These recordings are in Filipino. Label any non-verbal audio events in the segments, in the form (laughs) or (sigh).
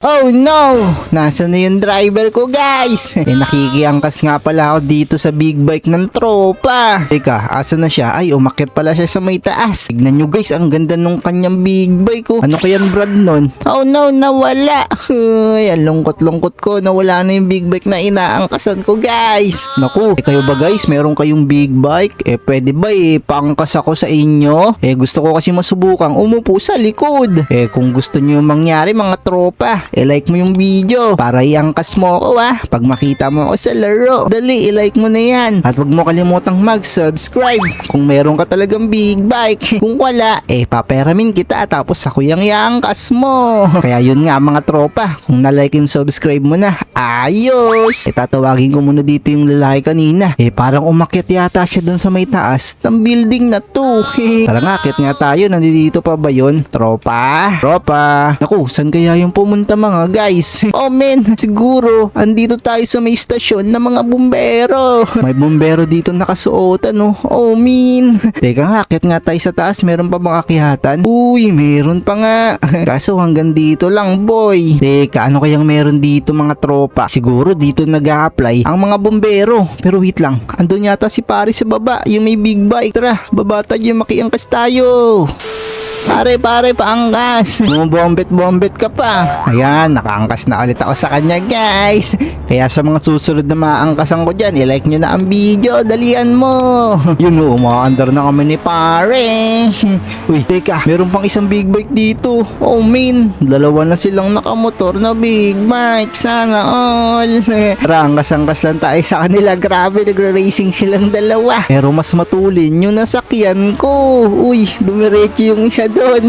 Oh no! Nasaan na yung driver ko guys? (laughs) Eh nakikiangkas nga pala ako dito sa big bike ng tropa. Teka, asa na siya? Ay, umakyat pala siya sa may taas. Tignan nyo guys, ang ganda nung kanyang big bike ko. Ano kaya brad nun? Oh no, nawala. (laughs) Ay, ang lungkot-lungkot ko. Nawala na yung big bike na inaangkasan ko guys. Naku, eh, kayo ba guys? Meron kayong big bike? Eh pwede ba eh, paangkas ako sa inyo? Eh gusto ko kasi masubukang umupo sa likod. Eh kung gusto nyo mangyari mga tropa, eh like mo yung video para iangkas mo ako ah. Pag makita mo ako sa laro, dali i-like mo na yan. At wag mo kalimutang mag-subscribe kung meron ka talagang big bike. (laughs) Kung wala, eh paperamin kita tapos ako yung iangkas mo. (laughs) Kaya yun nga mga tropa, kung na-like and subscribe mo na, ayos! Eh tatawagin ko muna dito yung lalaki kanina. Eh parang umakyat yata siya dun sa may taas ng building na to. (laughs) Tara nga, akit nga tayo. Nandito pa ba yun? Tropa? Tropa? Naku, saan kaya yung pumunta mga guys? Oh men, siguro andito tayo sa may istasyon ng mga bumbero. May bumbero dito nakasuotan no. Oh men. Teka nga, akit nga tayo sa taas. Meron pa bang akyatan? Uy, meron pa nga. (laughs) Kaso hanggang dito lang boy. Teka, ano kayang meron dito mga tropa? Siguro dito nag apply ang mga bumbero. Pero wait lang, andun yata si pare sa baba, yung may big bike. Tara, baba tayo, makiangkas tayo. Pare, pare, paangkas. Bumbombet-bombet ka pa. Ayan, nakaangkas na ulit ako sa kanya, guys. Kaya sa mga susunod na maangkasan ko dyan, i-like nyo na ang video. Dalian mo. Yun o, umaandar na kami ni pare. (laughs) Uy, teka, meron pang isang big bike dito. Oh, man. Dalawa na silang nakamotor na big bike. Sana all. (laughs) Tara, angkas-angkas lang tayo sa kanila. Grabe, nagre-racing silang dalawa. Pero mas matulin yung nasakyan ko. Uy, dumiretso yung isa doon.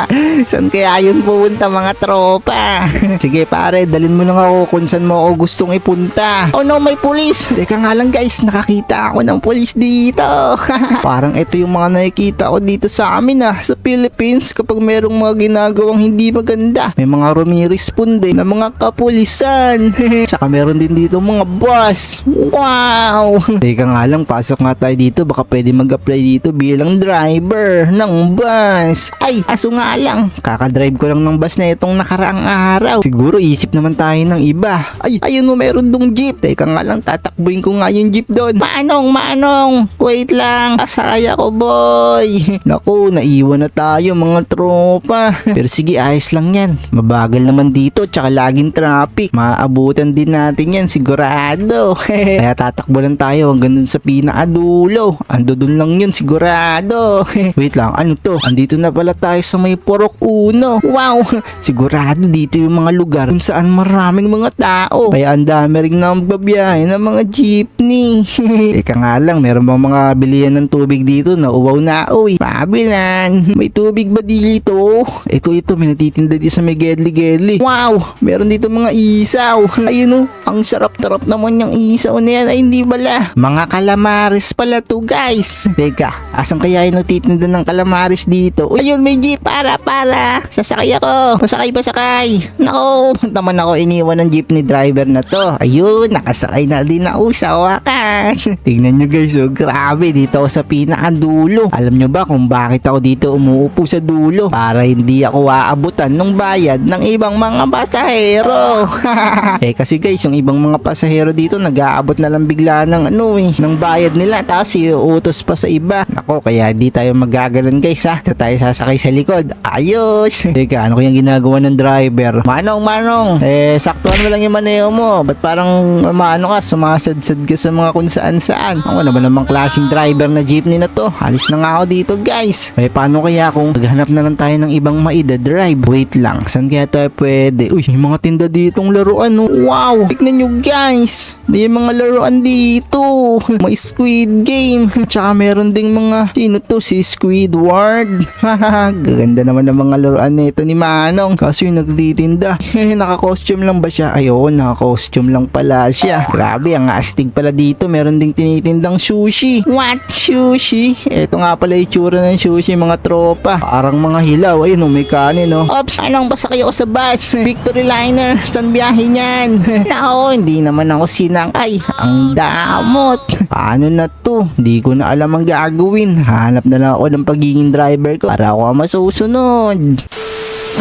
(laughs) Saan kaya yun pupunta mga tropa? (laughs) Sige pare, dalin mo lang ako kung saan mo ako gustong ipunta. Oh no, may pulis. Teka nga lang guys, nakakita ako ng pulis dito. (laughs) Parang ito yung mga nakikita ko dito sa amin ah, sa Philippines kapag merong mga ginagawang hindi maganda. May mga rumiresponde na mga kapulisan. Tsaka meron din dito mga boss. Wow! Teka nga lang, pasok nga tayo dito. Baka pwede mag-apply dito bilang driver ng bus. Ay, aso nga lang. Kakadrive ko lang ng bus na itong nakaraang araw. Siguro isip naman tayo ng iba. Ay, ayun mo, meron dong jeep. Teka nga lang, tatakbuhin ko nga yung jeep doon. Manong, manong. Wait lang. Asaya ko, boy. (laughs) Naku, naiwan na tayo mga tropa. (laughs) Pero sige, ayos lang yan. Mabagal naman dito, tsaka laging traffic. Maabutan din natin yan, sigurado. (laughs) Kaya tatakbo lang tayo hanggang dun sa pinakadulo. Ando dun lang yun, sigurado. Wait lang, ano to? Andito na pala tayo sa may Porok Uno. Wow! (laughs) Sigurado dito yung mga lugar kung saan maraming mga tao. Kaya ang dami rin na magbabiyahe ng mga jeepney. (laughs) Teka nga lang, meron bang mga bilihan ng tubig dito na uwaw na uwi? Pabilan, may tubig ba dito? Ito, ito, may natitinda dito sa may gedli-gedli. Wow! Meron dito mga isaw. (laughs) Ayun o, ang sarap-tarap naman yung isaw na yan. Ay, hindi bala. Mga kalamares pala to, guys. Teka, asan kaya yung natitinda ng kalamares dito? Uy, ayun, may. Para, para. Sasakay ako. Pasakay, pasakay. Nako, (laughs) naman ako iniwan ng jeepney driver na to. Ayun, nakasakay na din ako sa wakas. (laughs) Tingnan nyo guys, oh, grabe. Dito ako sa pinakadulo. Alam nyo ba kung bakit ako dito umuupo sa dulo? Para hindi ako aabutan ng bayad ng ibang mga pasahero. (laughs) eh kasi guys, yung ibang mga pasahero dito nag-aabot na lang bigla ng ano eh, ng bayad nila tapos iuutos pa sa iba. Nako, kaya di tayo magagalan guys ha. Sa tayo sasakay sa likod. Ayos! (laughs) Teka, ano kayang ginagawa ng driver? Manong, manong! Eh, saktuhan mo lang yung maneho mo. Ba't parang maano ka, sumasadsad ka sa mga kung saan saan? Ako na ba namang klaseng driver na jeepney na to? Alis na nga ako dito guys. Eh, paano kaya kung maghanap na lang tayo ng ibang maida drive? Wait lang, saan kaya tayo pwede? Uy, may mga tinda ditong laruan. Oh. Wow! Tignan nyo guys! May mga laruan dito. (laughs) May Squid Game. Tsaka meron ding mga, sino to? Si Squidward. (laughs) Haha, ganda naman ng mga laruan nito ni Manong. Kaso yung nagtitinda, eh, (laughs) naka-costume lang ba siya? Ayun, naka-costume lang pala siya. Grabe, ang astig pala dito. Meron ding tinitindang sushi. What? Sushi? Ito nga pala itsura ng sushi, mga tropa. Parang mga hilaw. Ayun, oh, may kanin, no? Ops, anong basa kayo sa bus? (laughs) Victory Liner, saan biyahe niyan? (laughs) Nako, hindi naman ako sinangay. Ang damot. Paano na to? Hindi ko na alam ang gagawin. Hanap na lang ako ng pagiging driver ko para ako ang masusunod.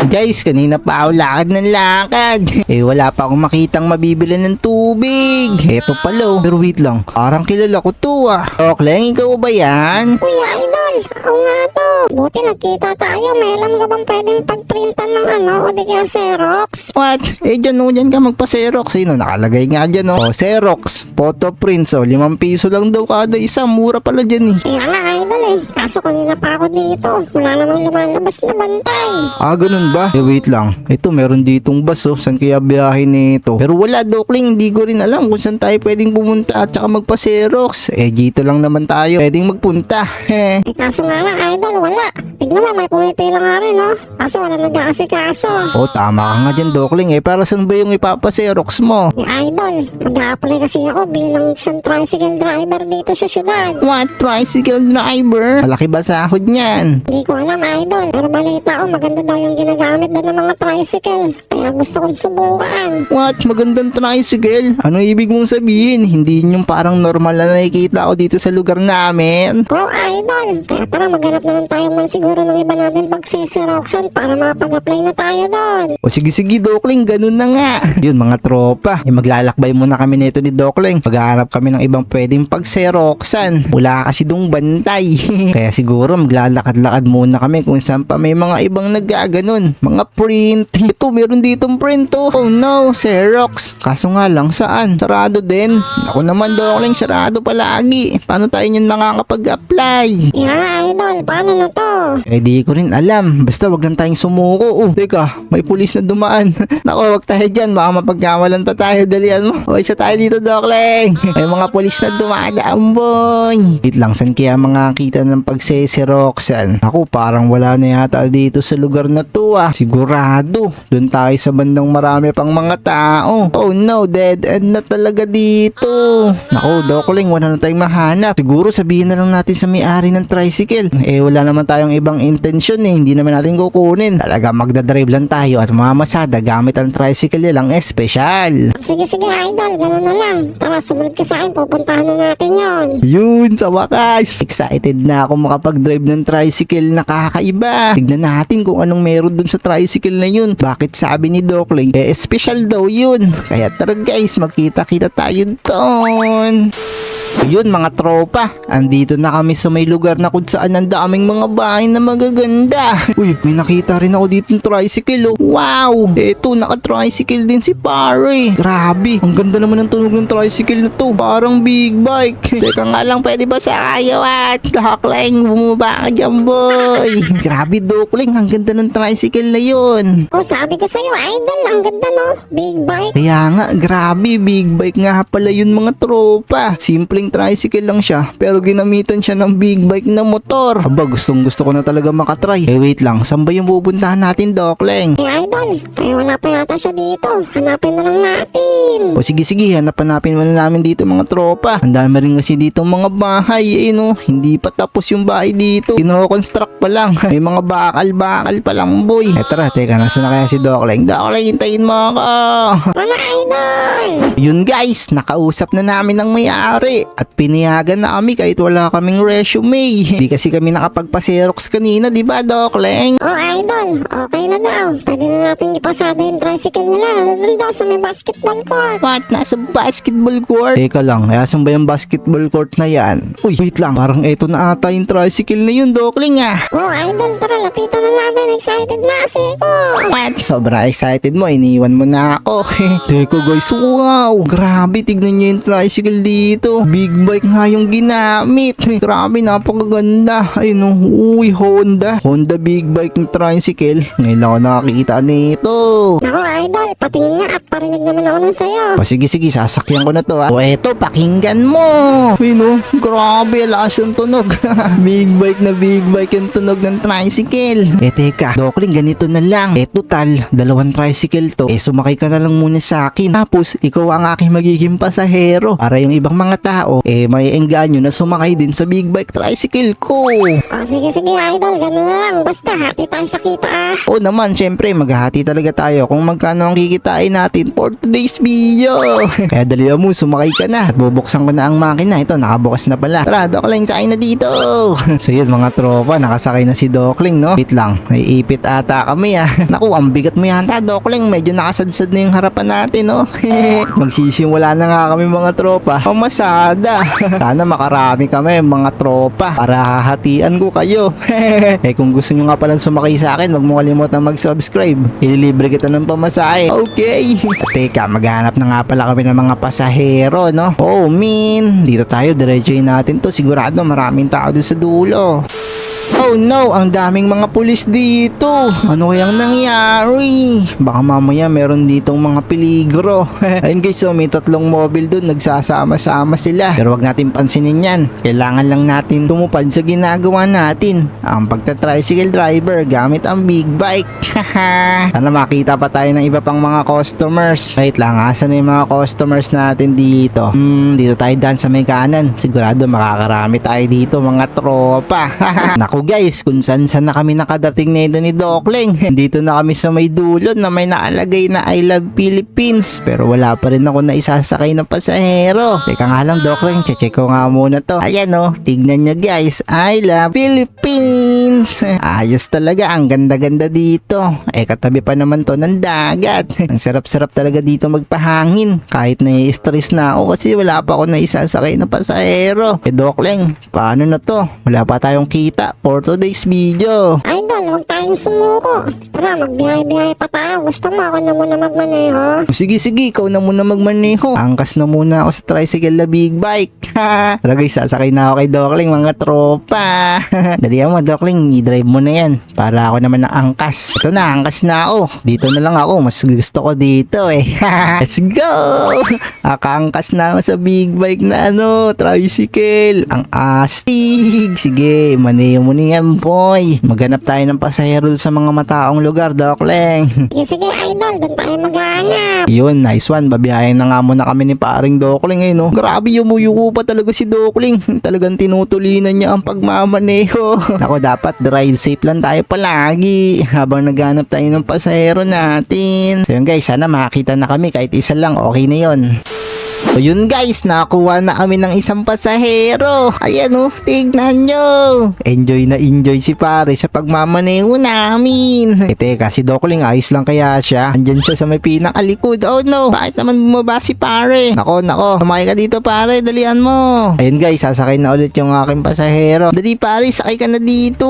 Guys, kanina pa ako lakad ng lakad. (laughs) Eh, wala pa akong makitang mabibili ng tubig. Eto pala, oh. pero wait lang. Parang kilala ko to ah. Okleng, ikaw ba yan? Kuya Idol, ako nga to. Buti nagkita tayo. May alam ka bang pwedeng pagprintan ng ano o di kaya Xerox? What? Eh, dyan o, dyan ka magpa-Xerox. Ayun, oh, nakalagay nga dyan o. Oh, Xerox, photo prints o. limang piso lang daw kada isa. Mura pala dyan eh. Kaya nga Idol eh. Kaso kanina pa ako dito. Wala namang lumalabas na bantay. Ah, ganun ba? Eh, wait lang. Ito, meron ditong bus, oh. Saan kaya biyahe nito? Pero wala, Dokling. Hindi ko rin alam kung saan tayo pwedeng pumunta at saka magpa-Xerox. Eh, dito lang naman tayo pwedeng magpunta. Eh kaso nga lang Idol, wala. Tignan mo, may pumipila nga rin oh. Kaso wala nag-aasikaso. Oh, tama ka nga dyan, Dokling. Eh, para saan ba yung ipapa-Xerox mo? Eh Idol, mag-a-apply kasi ako bilang isang tricycle driver dito sa syudad. What? Tricycle driver? Malaki ba sahod niyan? Hindi ko alam, idol. Pero balita ko, maganda daw yung ginagamit doon ng mga tricycle. Kaya gusto kong subukan. What? Magandang tricycle? Ano ibig mong sabihin? Hindi yung parang normal na nakikita ko dito sa lugar namin? Oo, idol. Kaya tara, maghanap naman tayo man siguro ng iba natin pagsisiroxan para makapag-apply na tayo doon. O sige sige Dokling, ganun na nga. (laughs) Yun mga tropa, eh, maglalakbay muna kami nito ni Dokling. Paghahanap kami ng ibang pwedeng pagseroksan. Wala kasi dong bantay. (laughs) Kaya siguro maglalakad-lakad muna kami kung saan pa may mga ibang nagaganon. Mga print. Ito, meron ditong print oh. Oh no, Xerox. Kaso nga lang, saan? Sarado din. Ako naman Dokling, sarado palagi. Paano tayo niyan makakapag-apply? Nga, idol. Paano na to? Eh di ko rin alam. Basta wag lang tayong sumuko. Oh, teka, may pulis na dumaan. (laughs) Nako, wag tayo dyan. Baka mapagkawalan pa tayo. Dalian mo. O, isa tayo dito, Dokleng. (laughs) May mga pulis na dumadaan, boy. Wait lang, san kaya mga kita ng pagsesiroxan? Ako, parang wala na yata dito sa lugar na to ah. Sigurado. Doon tayo sa bandang marami pang mga tao. Oh no, dead end na talaga dito. Nako, Dokleng, wala na tayong mahanap. Siguro sabihin na lang natin sa may-ari ng tricycle. Eh, wala naman tayong ibang intensyon eh. Hindi naman natin kukunin. Talaga magdadrive lang tayo at mamasada gamit ang tricycle nilang espesyal. Sige, sige, idol. Ganun na lang. Tara, sumunod ka sa akin. Pupuntahan na natin yon. Yun, sa wakas. Excited na ako makapag-drive ng tricycle na kakaiba. Tignan natin kung anong meron dun sa tricycle na yun. Bakit sabi ni Dokling, eh, special daw yun. Kaya tara guys, magkita-kita tayo doon. Yun mga tropa, andito na kami sa may lugar na kung saan ang daming mga bahay na magaganda. (laughs) Uy, may nakita rin ako dito ng tricycle oh. Wow! Eto, naka-tricycle din si pare. Grabe, ang ganda naman ng tunog ng tricycle na to. Parang big bike. (laughs) Teka nga lang, pwede ba sa kayo at Dokling, bumaba ka dyan boy. (laughs) Grabe Dokling, ang ganda ng tricycle na yun. O, sabi ko sa'yo, idol. Ang ganda, no? Big bike. Kaya nga, grabe, big bike nga pala yun mga tropa. Simpleng tricycle lang siya, pero ginamitan siya ng big bike na motor. Aba, gustong gusto ko na talaga makatry. Eh wait lang, saan ba yung pupuntahan natin, Dokleng? Eh, idol. Kaya wala pa yata siya dito. Hanapin na lang natin. O sige sige, hanap-hanapin muna namin dito mga tropa. Ang dami rin kasi dito mga bahay, eh no. Hindi pa tapos yung bahay dito. Kino-construct pa lang. (laughs) May mga bakal-bakal pa lang, boy. Eh tara, teka, nasa na kaya si Dokleng? Dokleng, hintayin mo ako. Mga idol. Yun guys, nakausap na namin ng may-ari at pinayagan na kami kahit wala kaming resume. Hindi kasi kami nakapagpa-xerox kanina, di ba, Doc Leng? Oh, idol. Okay na daw. Pwede na natin ipasada yung tricycle nila. Nandun daw sa may basketball court. What? Nasa basketball court? Teka lang, kaya saan ba yung basketball court na yan? Uy, wait lang, parang eto na ata yung tricycle na yun, Doc Leng ah. Oh, idol. Tara, lapitan na natin. Excited na kasi ako. What? Sobra excited mo, iniwan mo na ako. (laughs) Teka guys, wow! Grabe, tignan nyo yung tricycle dito. Big bike nga yung ginamit. Grabe, napakaganda. Ayun no, uy, Honda. Honda big bike ng tricycle. Ngayon lang ako nakakita nito. Ako, idol. Patingin nga at parinig naman ako ng sayo. O sige sige, sasakyan ko na to ha. O eto, pakinggan mo. Uy no, grabe, lakas yung tunog. (laughs) big bike na big bike yung tunog ng tricycle. Eh teka, Dokling, ganito na lang. Eh total, dalawang tricycle to. Eh sumakay ka na lang muna sa akin. Tapos, ikaw ang aking magiging pasahero. Para yung ibang mga tao, eh may engganyo na sumakay din sa big bike tricycle ko. Oh, sige, sige, idol. Ganun lang. Basta, hati tayo sa kita ah. O naman, syempre, maghahati talaga tayo kung magkano ang kikitain natin for today's video. (laughs) Kaya dali mo, sumakay ka na. At bubuksan ko na ang makina. Ito, nakabukas na pala. Tara, Dokling, sakay na dito. (laughs) so yun, mga tropa, nakasakay na si Dokling, no? Wait lang, may ipit ata kami ah. (laughs) Naku, ang bigat mo yata, Dokling. Medyo nakasadsad na yung harapan natin, no? Magsisimula na nga kami mga tropa. Pamasada. (laughs) Sana makarami kami mga tropa para hahatian ko kayo. (laughs) eh kung gusto nyo nga palang sumakay sa akin, wag mo kalimutan mag-subscribe. Ililibre kita ng pamasahe. Okay. (laughs) Teka, maghanap na nga pala kami ng mga pasahero, no? Oh, min. Dito tayo, diretsuhin natin to. Sigurado maraming tao doon sa dulo. Oh no, ang daming mga pulis dito. Ano kayang nangyari? Baka mamaya meron ditong mga peligro. (laughs) Ayun guys, so may tatlong mobile doon. Nagsasama-sama sila. Pero wag natin pansinin yan. Kailangan lang natin tumupad sa ginagawa natin. Ang pagta-tricycle driver gamit ang big bike. (laughs) Sana makita pa tayo ng iba pang mga customers. Wait lang, asan na yung mga customers natin dito? Hmm, dito tayo daan sa may kanan. Sigurado makakarami tayo dito mga tropa. (laughs) Naku guys, kung saan saan na kami nakadating na ito ni Dokling. Dito na kami sa may dulo na may naalagay na I love Philippines. Pero wala pa rin ako na isasakay ng pasahero. Teka nga lang Dokling, check ko nga muna to. Ayan oh, tignan nyo guys. I love Philippines. Ayos talaga, ang ganda-ganda dito. Eh katabi pa naman to ng dagat. (laughs) ang sarap-sarap talaga dito magpahangin. Kahit na-stress na ako kasi wala pa ako na isasakay na pasahero. Eh Dokling, paano na to? Wala pa tayong kita for today's video. Idol, huwag tayong sumuko. Tara, magbiyahe-biyahe pa tayo. Gusto mo ako na muna magmaneho? Sige sige, ikaw na muna magmaneho. Angkas na muna ako sa tricycle na big bike. (laughs) Tara guys, sasakay na ako kay Dokling mga tropa. (laughs) Dali mo Dokling, i-drive mo na yan. Para ako naman na angkas. Ito na, angkas na ako. Dito na lang ako, mas gusto ko dito eh. (laughs) Let's go! (laughs) Akaangkas na ako sa big bike na ano, tricycle. Ang astig. Sige, maneho mo na yan boy. Maghanap tayo ng pasahero sa mga mataong lugar, Dokling. (laughs) Sige, sige, idol. Doon tayo maghanap. Yun, nice one. Babiyahin na nga muna kami ni paring Dokling eh, no? Grabe, yumuyuko pa talaga si Dokling. Talagang tinutulinan niya ang pagmamaneho. Ako, dapat drive safe lang tayo palagi habang naghanap tayo ng pasahero natin. So yun guys, sana makakita na kami kahit isa lang, okay na yun. So yun guys, nakakuha na kami ng isang pasahero. Ayan oh, tignan nyo. Enjoy na enjoy si pare sa pagmamaneho namin. Eh teka, si Dokling ayos lang kaya siya. Andyan siya sa may pinakalikod. Oh no, bakit naman bumaba si pare? Nako, nako, sumakay ka dito pare, dalian mo. Ayun guys, sasakay na ulit yung aking pasahero. Dali pare, sakay ka na dito.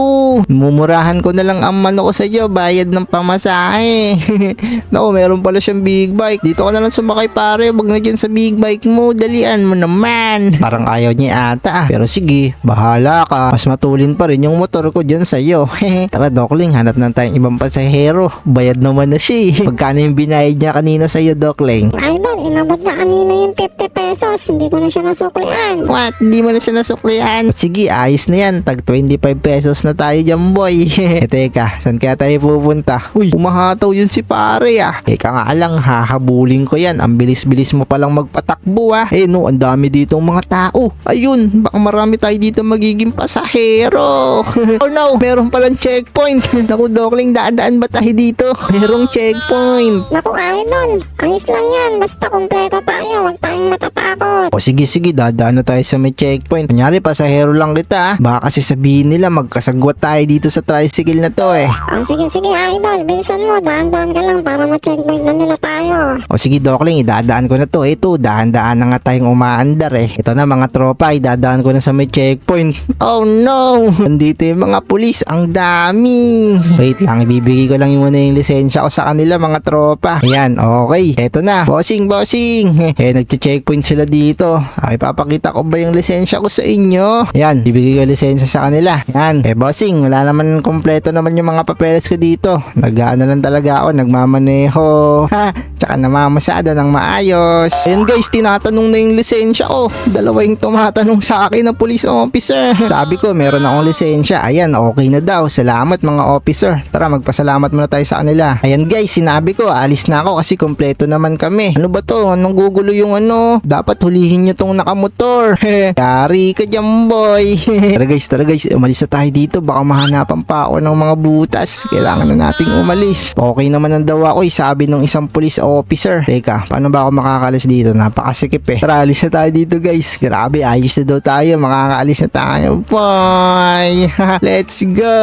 Mumurahan ko na lang ang mano ko sa iyo, bayad ng pamasahe. (laughs) Nako, meron pala siyang big bike. Dito ka na lang sumakay pare, wag na dyan sa big bike mo, dalian mo naman. (laughs) Parang ayaw niya ata ah. Pero sige, bahala ka. Mas matulin pa rin yung motor ko dyan sa'yo. (laughs) Tara Dokling, hanap na tayong ibang pasahero. Bayad naman na siya eh. (laughs) Magkano yung binayad niya kanina sa'yo Dokling? Idol, inabot niya kanina yung 50 pesos. Hindi ko na siya nasuklian. What? Hindi mo na siya nasuklian? Sige, ayos na yan. Tag 25 pesos na tayo dyan, boy. eh, teka, saan kaya tayo pupunta? Uy, umahataw yun si pare ah. Teka nga lang, hahabulin ko yan. Ang bilis-bilis mo palang magpatakbo ah. Eh no, ang dami ditong mga tao. Ayun, baka marami tayo dito magiging pasahero. (laughs) oh no, meron palang checkpoint. (laughs) Naku, Dokling, daan-daan ba tayo dito? (laughs) Merong checkpoint. Naku, idol. Ayos lang yan. Basta kompleto tayo. Huwag tayong matatakot. O sige sige, dadaan na tayo sa may checkpoint. Kunyari, pasahero lang kita ah. Baka kasi sabihin nila magkasagwat tayo dito sa tricycle na to eh. Oh, sige, sige, idol. Bilisan mo. Daan-daan ka lang para ma-checkpoint na nila tayo. O sige, Dokling, idadaan ko na to. Ito, dahan-daan na nga tayong umaandar eh. Ito na mga tropa, idadaan ko na sa may checkpoint. (laughs) Oh no! Nandito yung mga pulis. Ang dami. Wait lang, ibibigay ko lang yung muna yung lisensya ko sa kanila mga tropa. Ayan, okay. Ito na. Bossing, bossing. (laughs) Eh, nagche-checkpoint sila dito. Ay, papakita ko ba yung lisensya ko sa inyo? Ayan, bibigay ko lisensya sa kanila. Ayan. Eh, bossing, wala naman kompleto naman yung mga papeles ko dito. Nag-ano lang talaga ako, nagmamaneho. (laughs) Ha, tsaka namamasada ng maayos. Ayan guys, tinatanong na yung lisensya ko. Dalawa yung tumatanong sa akin na police officer. (laughs) Sabi ko, meron akong lisensya. Ayan, okay na daw. Salamat mga officer. Tara, magpasalamat muna tayo sa kanila. Ayan guys, sinabi ko, alis na ako kasi kompleto naman kami. Ano ba to? Anong gugulo yung ano? Dapat hulihin nyo tong nakamotor. (laughs) Yari ka dyan boy. (laughs) tara guys, tara guys. Umalis na tayo dito. Baka mahanapan pa ako ng mga butas. Kailangan na nating umalis. Okay naman ang daw ako eh. Sabi ng isang police officer. Teka, paano ba ako makakalis dito? Napakasikip eh. Tara, alis na tayo dito guys. Grabe, ayos na daw tayo. Makakaalis na tayo. Boy! (laughs) Let's go!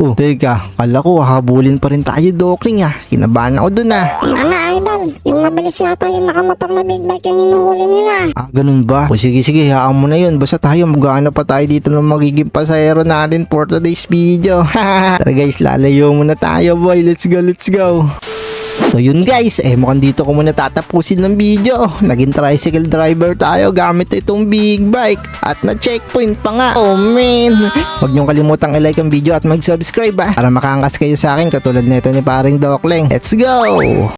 Oh, teka. Kala ko, habulin pa rin tayo, Dokling ah. Kinabahan ako dun ah. Nga, idol. Yung mabilis yata yung nakamotor na big bike yung hinuhuli nila. Ah, ganun ba? O sige, sige, hayaan mo na yun. Basta tayo, magana pa tayo dito ng magiging pasahero natin for today's video. (laughs) Tara guys, lalayo muna tayo boy. Let's go, let's go. So yun guys, eh mukhang dito ko muna tatapusin ng video. Naging tricycle driver tayo gamit itong big bike. At na-checkpoint pa nga. Oh man. Huwag niyong kalimutang i-like ang video at mag-subscribe ah. Para makangkas kayo sa akin katulad nito ni paring Dokleng. Let's go!